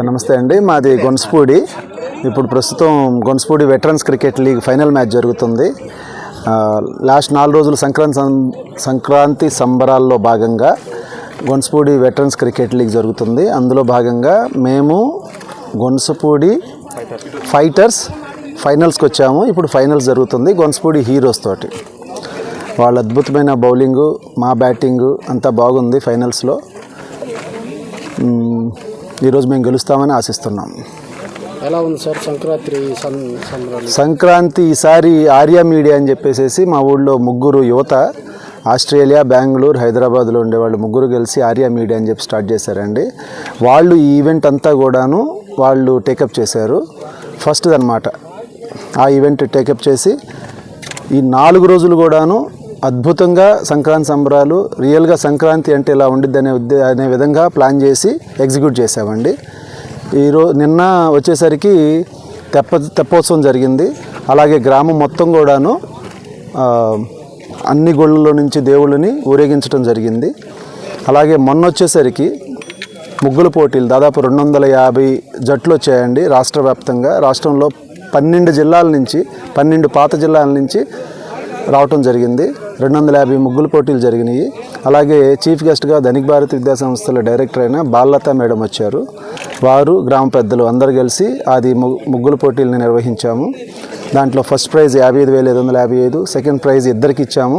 నమస్తే అండి. మాది గొన్స్పూడి. ఇప్పుడు ప్రస్తుతం Gonspudi veterans cricket league final match జరుగుతుంది. లాస్ట్ నాలుగు రోజులు సంక్రాంతి సం- సంక్రాంతి సంబరాల్లో భాగంగా గొన్స్పూడి వెటరన్స్ క్రికెట్ లీగ్ జరుగుతుంది. అందులో భాగంగా మేము గొన్సపూడి ఫైటర్స్ ఫైనల్స్కి వచ్చాము. ఇప్పుడు ఫైనల్స్ జరుగుతుంది గొన్స్పూడి హీరోస్ తోటి. వాళ్ళ అద్భుతమైన బౌలింగు మా బ్యాటింగు అంతా బాగుంది ఫైనల్స్లో ఈరోజు మేము గెలుస్తామని ఆశిస్తున్నాం. ఎలా ఉంది సార్ సంక్రాంతి సంక్రాంతి ఈసారి ఆర్యా మీడియా అని చెప్పేసి మా ఊళ్ళో ముగ్గురు యువత ఆస్ట్రేలియా బెంగళూరు హైదరాబాద్లో ఉండేవాళ్ళు ముగ్గురు కలిసి ఆర్యా మీడియా అని చెప్పి స్టార్ట్ చేశారండి. వాళ్ళు ఈ ఈవెంట్ అంతా కూడాను వాళ్ళు టేకప్ చేశారు. ఫస్ట్ అనమాట ఆ ఈవెంట్ టేకప్ చేసి ఈ నాలుగు రోజులు కూడాను అద్భుతంగా సంక్రాంతి సంబరాలు రియల్గా సంక్రాంతి అంటే ఇలా ఉండిద్ది అనే ఉద్దే అనే విధంగా ప్లాన్ చేసి ఎగ్జిక్యూట్ చేసామండి ఈరోజు నిన్న వచ్చేసరికి తెప్ప తెప్పోత్సవం జరిగింది. అలాగే గ్రామం మొత్తం కూడాను అన్ని గుళ్ళలో నుంచి దేవుళ్ళని ఊరేగించడం జరిగింది. అలాగే మొన్న వచ్చేసరికి ముగ్గుల పోటీలు దాదాపు రెండు వందల యాభై జట్లు వచ్చాయండి రాష్ట్ర వ్యాప్తంగా. రాష్ట్రంలో పన్నెండు జిల్లాల నుంచి పన్నెండు పాత జిల్లాల నుంచి రావటం జరిగింది. రెండు వందల యాభై ముగ్గుల పోటీలు జరిగినాయి. అలాగే చీఫ్ గెస్ట్గా ధనిక్ భారత్ విద్యాసంస్థల డైరెక్టర్ అయిన బాలలత మేడం వచ్చారు. వారు గ్రామ పెద్దలు అందరు కలిసి అది ముగ్గుల పోటీలను నిర్వహించాము. దాంట్లో ఫస్ట్ ప్రైజ్ యాభై ఐదు వేల ఐదు వందల యాభై ఐదు సెకండ్ ప్రైజ్ ఇద్దరికి ఇచ్చాము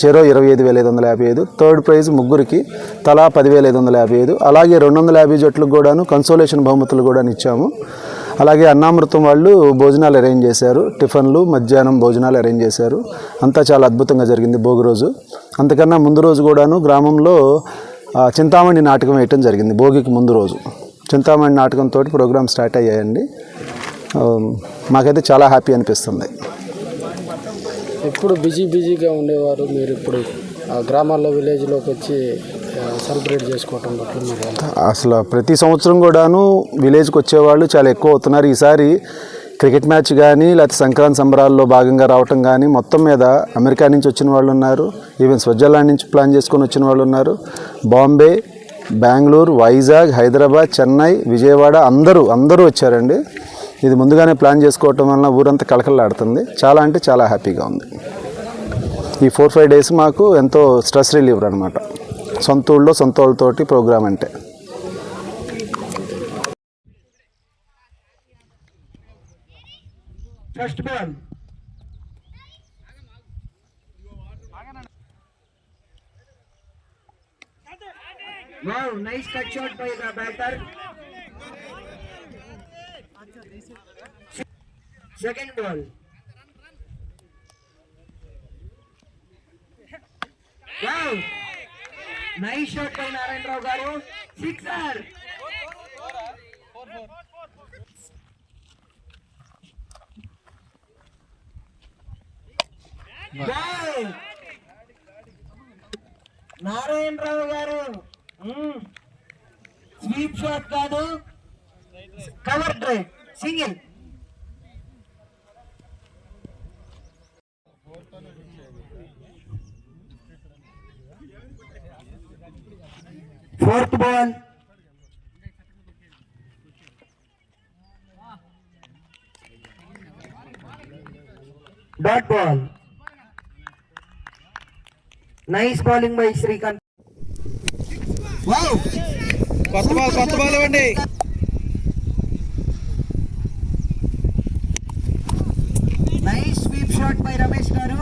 చెరో ఇరవై ఐదు వేల ఐదు వందల యాభై ఐదు థర్డ్ ప్రైజ్ ముగ్గురికి తలా పదివేల ఐదు వందల యాభై ఐదు అలాగే రెండు వందల యాభై జట్లకు కూడాను కన్సోలేషన్ బహుమతులు కూడా ఇచ్చాము. అలాగే అన్నామృతం వాళ్ళు భోజనాలు అరేంజ్ చేశారు. టిఫిన్లు మధ్యాహ్నం భోజనాలు అరేంజ్ చేశారు. అంతా చాలా అద్భుతంగా జరిగింది భోగి రోజు. అంతకన్నా ముందు రోజు కూడాను గ్రామంలో చింతామణి నాటకం వేయటం జరిగింది భోగికి ముందు రోజు. చింతామణి నాటకంతో ప్రోగ్రామ్ స్టార్ట్ అయ్యాయండి. మాకైతే చాలా హ్యాపీ అనిపిస్తుంది. ఎప్పుడు బిజీ బిజీగా ఉండేవారు మీరు ఇప్పుడు? ఆ గ్రామాల్లో విలేజ్లోకి వచ్చి సెలబ్రేట్ చేసుకోవటం బట్టి అసలు ప్రతి సంవత్సరం కూడాను విలేజ్కి వచ్చేవాళ్ళు చాలా ఎక్కువ అవుతున్నారు. ఈసారి క్రికెట్ మ్యాచ్ కానీ లేకపోతే సంక్రాంతి సంబరాల్లో భాగంగా రావటం కానీ మొత్తం మీద అమెరికా నుంచి వచ్చిన వాళ్ళు ఉన్నారు. ఈవెన్ స్విట్జర్లాండ్ నుంచి ప్లాన్ చేసుకొని వచ్చిన వాళ్ళు ఉన్నారు. బాంబే బెంగళూరు వైజాగ్ హైదరాబాద్ చెన్నై విజయవాడ అందరూ అందరూ వచ్చారండి. ఇది ముందుగానే ప్లాన్ చేసుకోవటం వలన ఊరంతా కలకలాడుతుంది చాలా అంటే చాలా హ్యాపీగా ఉంది. ఈ ఫోర్ ఫైవ్ డేస్ మాకు ఎంతో స్ట్రెస్ రిలీవర్ అనమాట సొంతూళ్ళలో సొంతోళ్ళతోటి ప్రోగ్రామ్ అంటే. Second ball Wow! Nice shot by Narayanarao garu. Sixer. Narayanarao garu. Sweep shot కాదు. Cover drive. Single. Fourth ball dot ball nice bowling by Srikanth కొత్త బాల్ కొత్త ball ఇవ్వండి. Nice sweep shot by Ramesh garu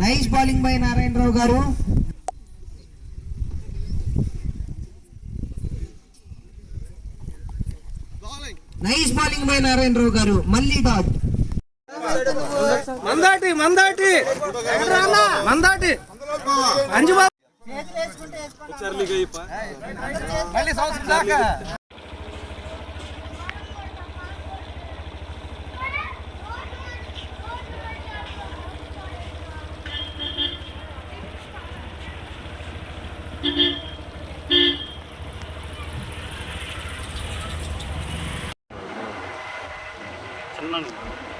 nice bowling by Narayanarao garu. Nice bowling by Narayanarao గారు. మళ్ళీ dot Mandati Mandati. Mandati. Anju బాబు మళ్ళీ సంవత్సరం దాకా. そんなの。